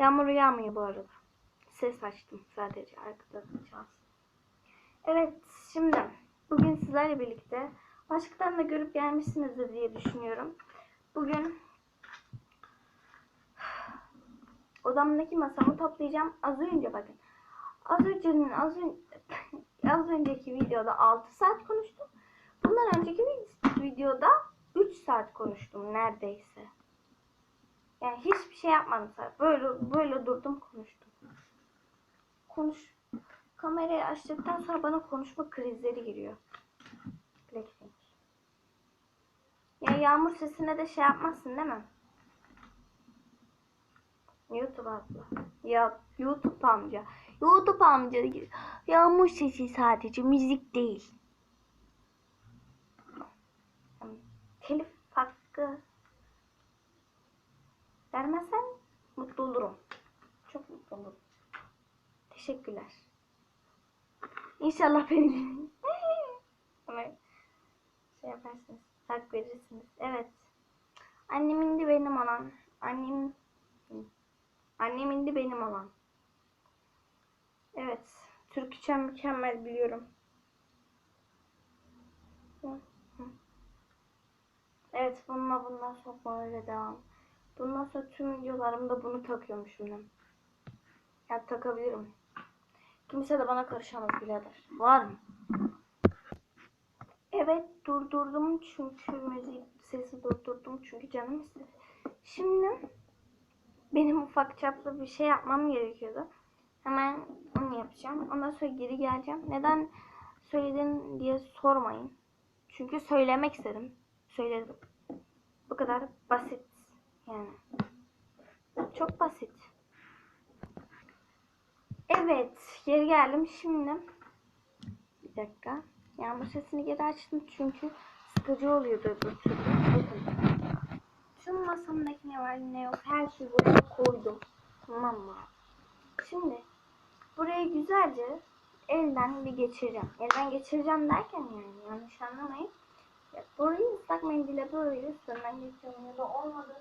Yağmur yağmıyor bu arada. Ses açtım sadece arkada çalsın. Evet şimdi bugün sizlerle birlikte başkadan da görüp gelmişsinizdir diye düşünüyorum. Bugün odamdaki masamı toplayacağım. Az önce bakın. Az öncenin az, ön- az önceki videoda 6 saat konuştum. Bundan önceki vi- videoda 3 saat konuştum neredeyse. Yani hiçbir şey yapmadım sadece. Böyle böyle durdum konuştum. Konuş. Kamerayı açtıktan sonra bana konuşma krizleri giriyor. Blackpink. Ya yağmur sesine de şey yapmazsın değil mi? YouTube abla. Ya YouTube amca. YouTube amca. Yağmur sesi sadece müzik değil. Telif Teşekkürler. İnşallah beni Ama şey yaparsınız. Hak verirsiniz. Evet. Annem indi benim olan. Annem Annem indi benim olan. Evet. Türkçe mükemmel biliyorum. Evet bununla bundan sonra öyle devam. Bundan sonra tüm videolarımda bunu takıyormuşum ben. Ya takabilirim. Kimse de bana karışamaz birader. Var mı? Evet durdurdum çünkü müzik sesi durdurdum çünkü canım istedi. Şimdi benim ufak çaplı bir şey yapmam gerekiyordu. Hemen onu yapacağım. Ondan sonra geri geleceğim. Neden söyledin diye sormayın. Çünkü söylemek istedim. Söyledim. Bu kadar basit. Yani. Çok basit. Evet. Geri geldim. Şimdi bir dakika. Yağmur sesini geri açtım çünkü sıkıcı oluyordu öbür türlü. Bakın. Tüm masamdaki ne var ne yok her şeyi buraya koydum. Tamam mı? Şimdi burayı güzelce elden bir geçireceğim. Elden geçireceğim derken yani yanlış anlamayın. Ya burayı ıslak mendile böyle üstünden geçiyorum ya da olmadı.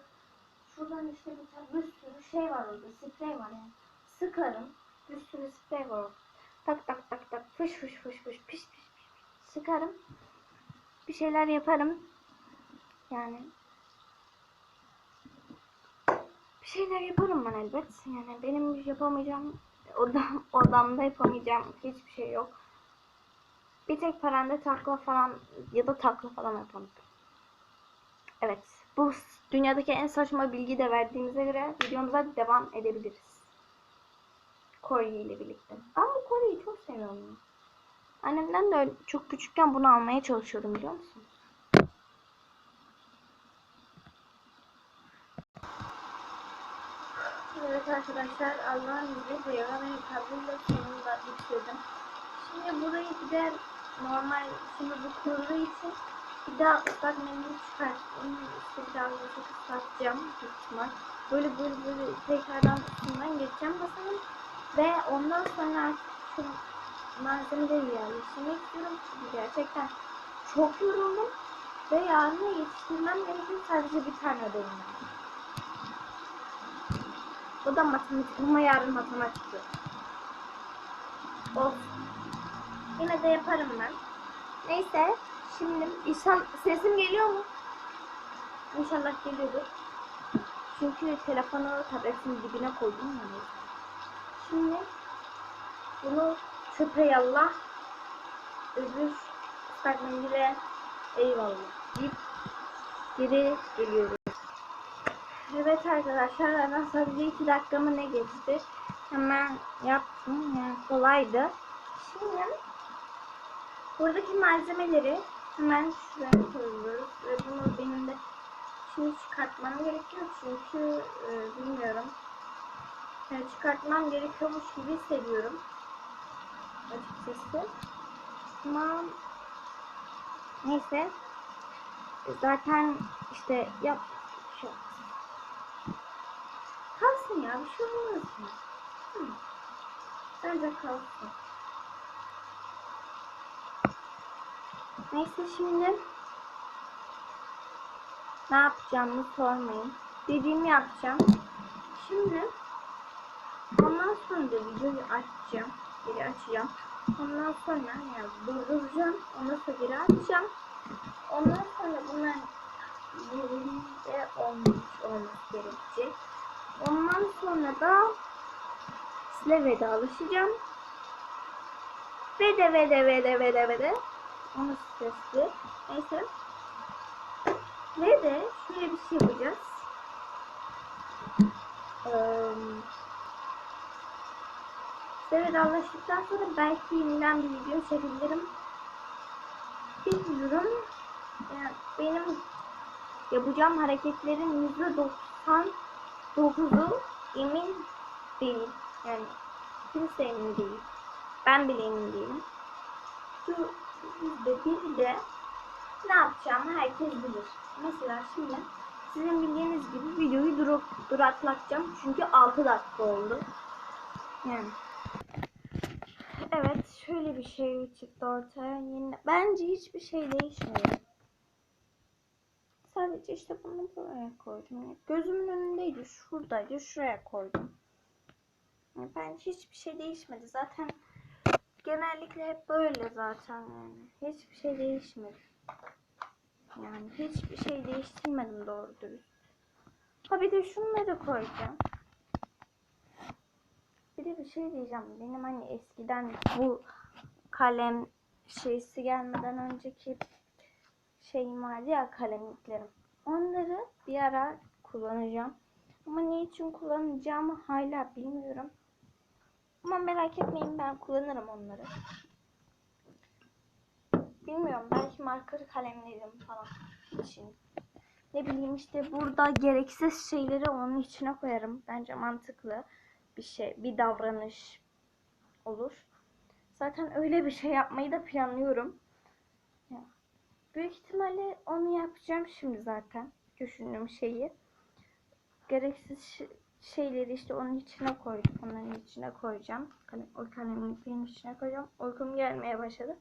Şuradan işte bir, bir sürü şey var orada. Sprey var yani. Sıkarım. Bir sürü sprey var. Tak tak tak tak. Fış fış fış fış. Piş piş piş. Sıkarım. Bir şeyler yaparım. Yani bir şeyler yaparım ben elbet. Yani benim yapamayacağım odam, odamda yapamayacağım hiçbir şey yok. Bir tek paranda takla falan ya da takla falan yaparım. Evet. Bu dünyadaki en saçma bilgi de verdiğimize göre videomuza devam edebiliriz. Corey ile birlikte. Ben bu Corey'i çok seviyorum. Annemden de öyle- çok küçükken bunu almaya çalışıyordum biliyor musun? Evet arkadaşlar Allah'ın izniyle Peygamberin kabriyle sonunda bitirdim. Şimdi burayı bir de normal şimdi bu kuruduğu için bir daha ıslak mendil çıkarttım. İşte bir daha böyle ıslatacağım. Böyle böyle böyle tekrardan üstünden geçeceğim masanın. Ve ondan sonra artık şu malzemeleri yerleştirmek istiyorum. Çünkü gerçekten çok yoruldum. Ve yarına yetiştirmem gerekiyor sadece bir tane ödevim var. O da matematik ama yarın matematik yok. Of. Yine de yaparım ben. Neyse. Şimdi inşallah sesim geliyor mu? İnşallah geliyordur. Çünkü telefonu tabletin dibine koydum yani. Şimdi bunu çöpe yallah öbür ıslak mendile eyvallah deyip geri geliyoruz. Evet arkadaşlar hemen sadece 2 dakikamı ne geçti. Hemen yaptım. Yani kolaydı. Şimdi buradaki malzemeleri hemen şuraya koyuyoruz. Ve bunu benim de şimdi çıkartmam gerekiyor. Çünkü e, bilmiyorum. Yani çıkartmam gerekiyormuş gibi hissediyorum. Açıkçası. Ama neyse. Zaten işte yap şu Kalsın ya bir şey olmaz ya. Hı. Bence kalsın. Neyse şimdi ne yapacağımı sormayın. Dediğimi yapacağım. Şimdi Ondan sonra da videoyu açacağım. Geri açacağım. Ondan sonra yani durduracağım. Ondan sonra geri açacağım. Ondan sonra bunların yerinde olmuş olması gerekecek. Ondan sonra da size vedalaşacağım. Ve de ve de ve de ve de ve de onu sesli. Neyse. Ve de şöyle bir şey yapacağız. Eee size vedalaştıktan sonra belki yeniden bir video çekebilirim. Bilmiyorum. Yani benim yapacağım hareketlerin yüzde 99'u emin değil. Yani kimse emin değil. Ben bile emin değilim. Şu bir de ne yapacağımı herkes bilir. Mesela şimdi sizin bildiğiniz gibi videoyu durup duraklatacağım. Çünkü 6 dakika oldu. Yani. Evet şöyle bir şey çıktı ortaya. Yine, bence hiçbir şey değişmedi. Sadece işte bunu buraya koydum. Gözümün önündeydi. Şuradaydı. Şuraya koydum. Bence hiçbir şey değişmedi. Zaten genellikle hep böyle zaten yani. Hiçbir şey değişmedi. Yani hiçbir şey değiştirmedim doğru dürüst. Ha bir de şunları koyacağım. De bir şey diyeceğim. Benim hani eskiden bu kalem şeysi gelmeden önceki şeyim vardı ya kalemliklerim. Onları bir ara kullanacağım. Ama ne için kullanacağımı hala bilmiyorum. Ama merak etmeyin ben kullanırım onları. Bilmiyorum belki marker kalemlerim falan için. Ne bileyim işte burada gereksiz şeyleri onun içine koyarım. Bence mantıklı bir şey, bir davranış olur. Zaten öyle bir şey yapmayı da planlıyorum. Ya, büyük ihtimalle onu yapacağım şimdi zaten. Düşündüğüm şeyi. Gereksiz şeyleri işte onun içine koydum. Onların içine koyacağım. Kalem, o kalemliklerin içine koyacağım. Uykum gelmeye başladı.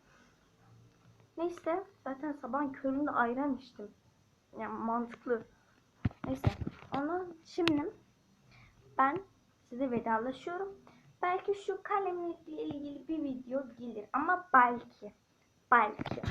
Neyse zaten sabah köründe ayran içtim. Yani mantıklı. Neyse. Onu şimdi ben size vedalaşıyorum. Belki şu kalemlikle ilgili bir video gelir ama belki. Belki.